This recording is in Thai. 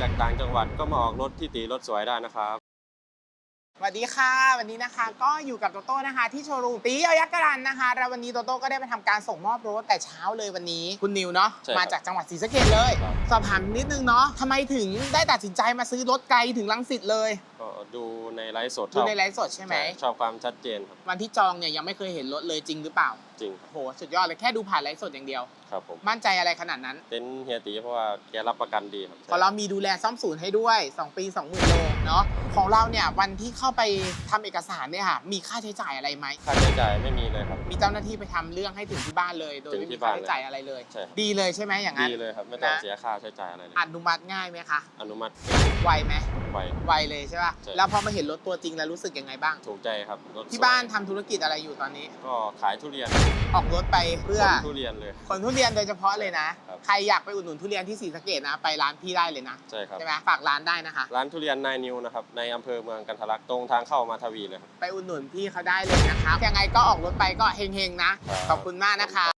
จากต่างจังหวัดก็มาออกรถที่ตีรถสวยได้นะครับสวัสดีค่ะ วันนี้นะคะก็อยู่กับโตโต้นะคะ ที่โชว์รูมตีเอายักษ์กรันนะคะแล้ววันนี้โตโต้ก็ได้ไปทำการส่งมอบรถแต่เช้าเลยวันนี้ คุณนิวเนาะใช่ครับมาจากจังหวัดศรีสะเกษเลย ครับ สอบถามนิดนึงเนาะทำไมถึงได้ตัดสินใจมาซื้อรถไกลถึงลังสิตเลยก็ดูในไลฟ์สดดูในไลฟ์สดใช่ไหมชอบความชัดเจนครับวันที่จองเนี่ยยังไม่เคยเห็นรถเลยจริงหรือเปล่า จริงครับโหสุดยอดเลยแค่ดูผ่านไลฟ์สดอย่างเดียวครับผมมั่นใจอะไรขนาดนั้นเต็นท์เฮียตีเพราะว่าแกรับประกันดีครับเพราะเรามีดูแลซ่อมศูนย์ให้ด้วย 2 ปี 20,000โลเนาะของเราเนี่ยวันที่เข้าไปทำเอกสารเนี่ยค่ะมีค่าใช้จ่ายอะไรไหมค่าใช้จ่ายไม่มีเลยครับมีเจ้าหน้าที่ไปทำเรื่องให้ถึงที่บ้านเลย โดยถึงไม่ที่มีค่าบ้านใช้จ่ายอะไรเลยใช่ครับดีเลยใช่ไหมอย่างนั้นดีเลยครับไม่ต้องนะเสียค่าใช้จ่ายอะไรเลยอนุมัติง่ายไหมคะอนุมัติไวไหมไวไวเลยใช่ป่ะใช่ แล้วพอมาเห็นรถตัวจริงแล้วรู้สึกยังไงบ้าง ถูกใจครับรถที่สวยบ้านทำธุรกิจอะไรอยู่ตอนนี้ ก็ขายทุเรียนออกรถไปเพื่อ ขนทุเรียนเลยขนทุเรียนโดยเฉพาะเลยนะ ครับ ใครอยากไปอุดหนุนทุเรียนที่ศรีสะเกดนะ ไปร้านพี่ได้เลยนะ ใช่ครับ ใช่ไหมฝากร้านได้นะคะ ร้านทุเรียนนายนิวนะครับ ในอำเภอเมืองกันทะลักตรงทางเข้ามาทวีเลยครับ ไปอุดหนุนพี่เขาได้เลยนะคะ ยังไงก็ออกรถไปก็เฮงๆนะ ครับ ขอบคุณมากนะคะ